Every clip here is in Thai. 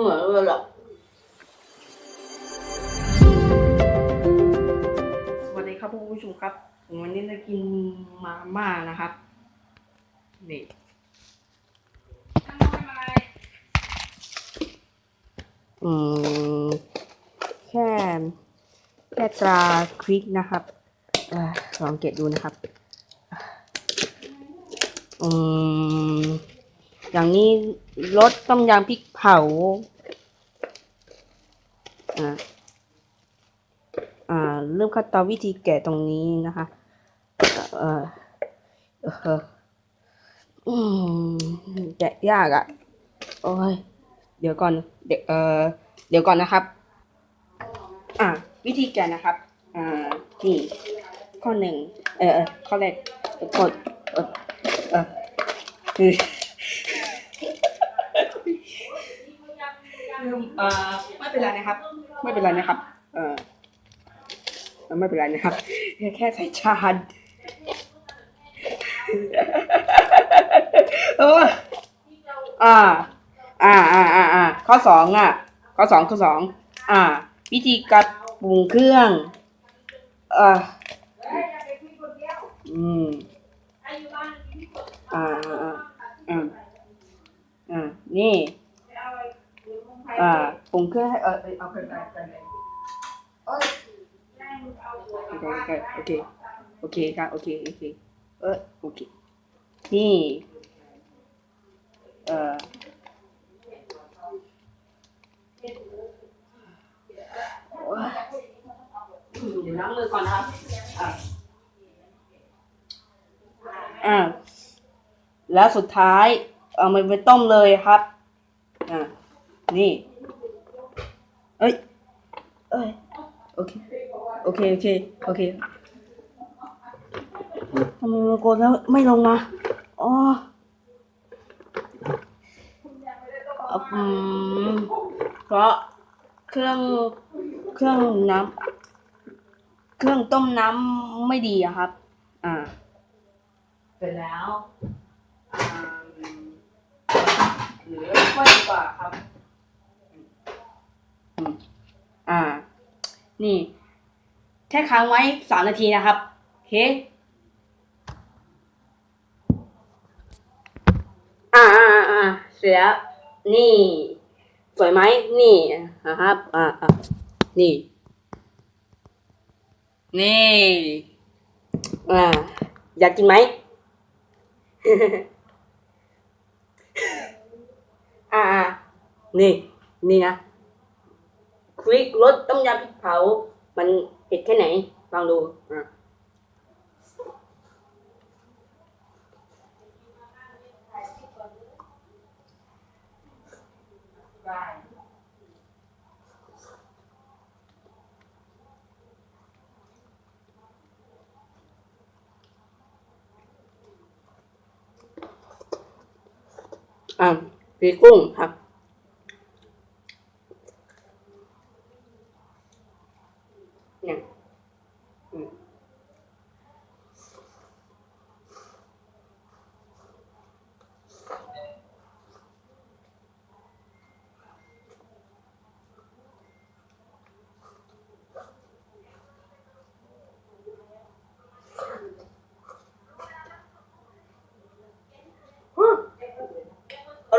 เหมือนเลยหรอกสวัสดีครับคุณผู้ชมครับผมวันนี้จะกินมาม่านะครับ นี่อืมแค่แค่ตราคลิกนะครับเอ่อลองเก็บดูนะครับ อืม อย่างนี้รสต้มยำพริกเผา อ่า อ่า เริ่มขั้นตอนวิธีแกะตรงนี้นะคะ เออเอออืมแกะยากอะ่ะ โอ้ย เดี๋ยวก่อน เดี๋ยวเออเดี๋ยวก่อนนะครับ อ่า วิธีแกะนะครับ อ่า นี่ ข้อหนึ่ง เออเออข้อแรกกด เออเออ คือเอ่อไม่เป็นไรนะครับ ไม่เป็นไรนะครับ เออไม่เป็นไรนะครับ แค่ใส่ชาญเอออ่า อ่าอ่าอ่าอ่าข้อสองอะ ข้อสองข้อสองอ่า วิธีการปรุงเครื่องเอ่ออืมอ่าอ่าอ่าอ่านี่ อ่าปรุงเครื่องให้เออเออเอาไปไปไปไปโอเคโอเคโอเคครับโอเคโอเคเออโอเคนี่เออโอ๊ยเดี๋ยวล้างมือก่อนนะครับอ่าอ่าแล้วสุดท้าย เอามันไปต้มเลยครับอ่า นี่ เอ้ย เอ้ย โอเค โอเค โอเค โอเคทำไมมันกดแล้วไม่ลงมา อ๋ออืมเพราะเครื่อง เครื่องน้ำ เครื่องต้มน้ำไม่ดีอะครับ อ่า เสร็จแล้วอ่าหรือค่ดีกว่าครับ อืมอ่า นี่ แค่ค้างไว้สามนาทีนะครับ โอเค อ่าอ่าอ่าเสร็จแล้วนี่ สวยไหมนี่นะครับ อ่าอ่านี่ นี่ อ่า อยากกินไหม อ่าอ่านี่ นี่นะ ควิกรสต้มยำพริกเผา มันเผ็ดแค่ไหนลองดูอะอะปีกุ้งครับ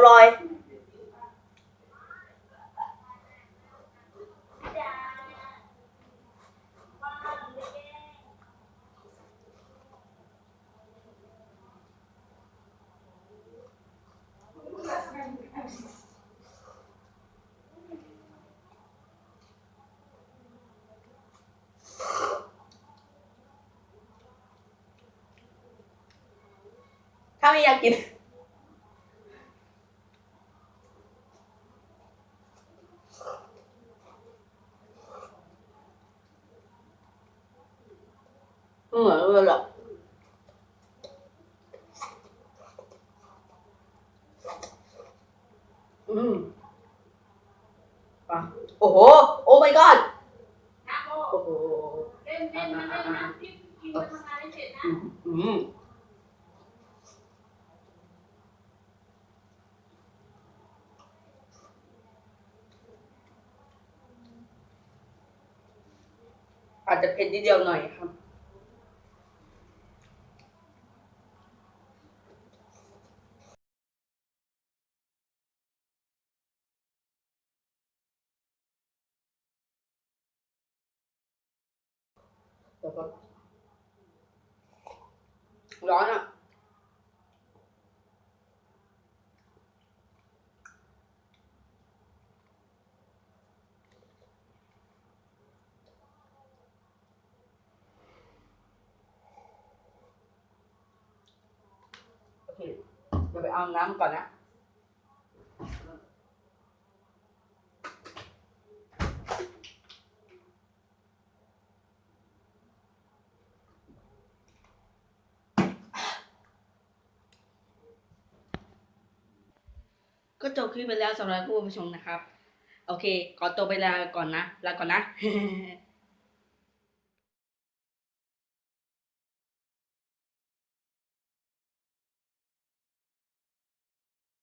อร่อย ถ้าไม่อยากกิน เลยหรอกอืมอะโอ้โห โอ้ my god โอ้โหเล่นเล่นมเล่นนะกินมาทำงานให้เสร็จนะ อืมอาจจะเผ็ดนิดเดียวหน่อยครับ ร้อนอะโอเคเดี๋ยวไปเอาน้ำก่อนนะ ก็จบคลิปไปแล้วสำหรับผู้ชมนะครับ โอเค ขอตัวไปลาก่อนนะ ลาก่อนนะ